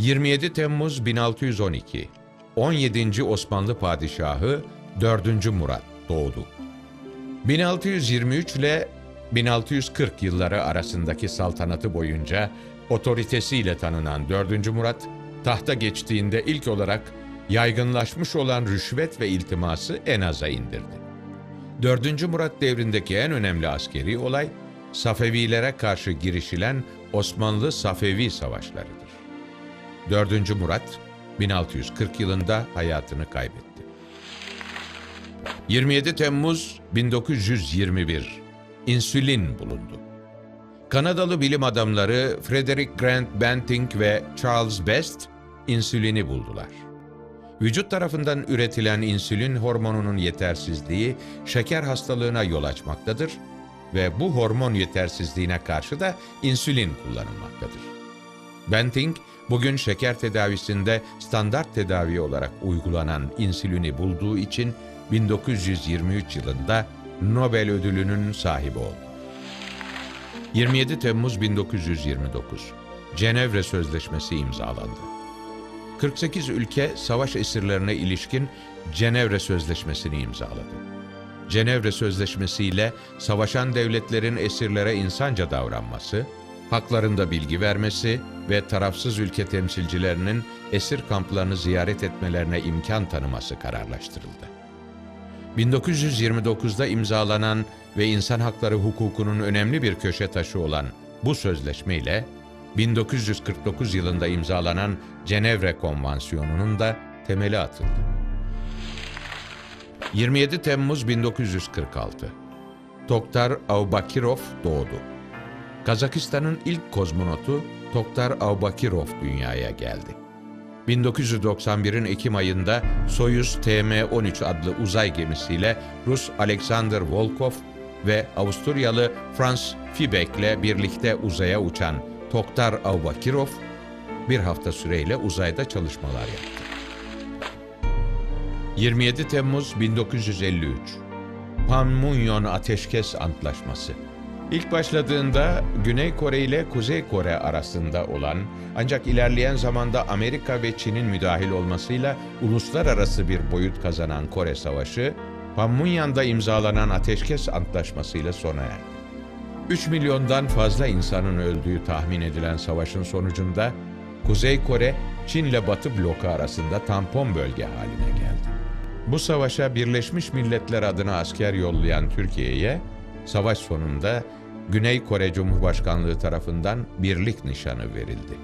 27 Temmuz 1612 17. Osmanlı Padişahı 4. Murat doğdu. 1623 ile 1640 yılları arasındaki saltanatı boyunca otoritesiyle tanınan 4. Murat, tahta geçtiğinde ilk olarak yaygınlaşmış olan rüşvet ve iltiması en aza indirdi. 4. Murat devrindeki en önemli askeri olay, Safevilere karşı girişilen Osmanlı-Safevi savaşlarıdır. 4. Murat, 1640 yılında hayatını kaybetti. 27 Temmuz 1921 İnsülin bulundu. Kanadalı bilim adamları Frederick Grant Banting ve Charles Best insülini buldular. Vücut tarafından üretilen insülin hormonunun yetersizliği şeker hastalığına yol açmaktadır ve bu hormon yetersizliğine karşı da insülin kullanılmaktadır. Banting, bugün şeker tedavisinde standart tedavi olarak uygulanan insülini bulduğu için 1923 yılında Nobel ödülünün sahibi oldu. 27 Temmuz 1929 Cenevre Sözleşmesi imzalandı. 48 ülke savaş esirlerine ilişkin Cenevre Sözleşmesi'ni imzaladı. Cenevre Sözleşmesi ile savaşan devletlerin esirlere insanca davranması, haklarında bilgi vermesi ve tarafsız ülke temsilcilerinin esir kamplarını ziyaret etmelerine imkan tanıması kararlaştırıldı. 1929'da imzalanan ve insan hakları hukukunun önemli bir köşe taşı olan bu sözleşme ile 1949 yılında imzalanan Cenevre Konvansiyonu'nun da temeli atıldı. 27 Temmuz 1946 Toktar Aubakirov doğdu. Kazakistan'ın ilk kozmonotu Toktar Aubakirov dünyaya geldi. 1991'in Ekim ayında Soyuz TM-13 adlı uzay gemisiyle Rus Alexander Volkov ve Avusturyalı Franz Fibek'le birlikte uzaya uçan Toktar Aubakirov bir hafta süreyle uzayda çalışmalar yaptı. 27 Temmuz 1953 Panmunjom Ateşkes Antlaşması İlk başladığında Güney Kore ile Kuzey Kore arasında olan ancak ilerleyen zamanda Amerika ve Çin'in müdahil olmasıyla uluslararası bir boyut kazanan Kore Savaşı, Panmunjom'da imzalanan Ateşkes Antlaşması'yla sona erdi. 3 milyondan fazla insanın öldüğü tahmin edilen savaşın sonucunda Kuzey Kore, Çin ile Batı bloku arasında tampon bölge haline geldi. Bu savaşa Birleşmiş Milletler adına asker yollayan Türkiye'ye, savaş sonunda Güney Kore Cumhurbaşkanlığı tarafından birlik nişanı verildi.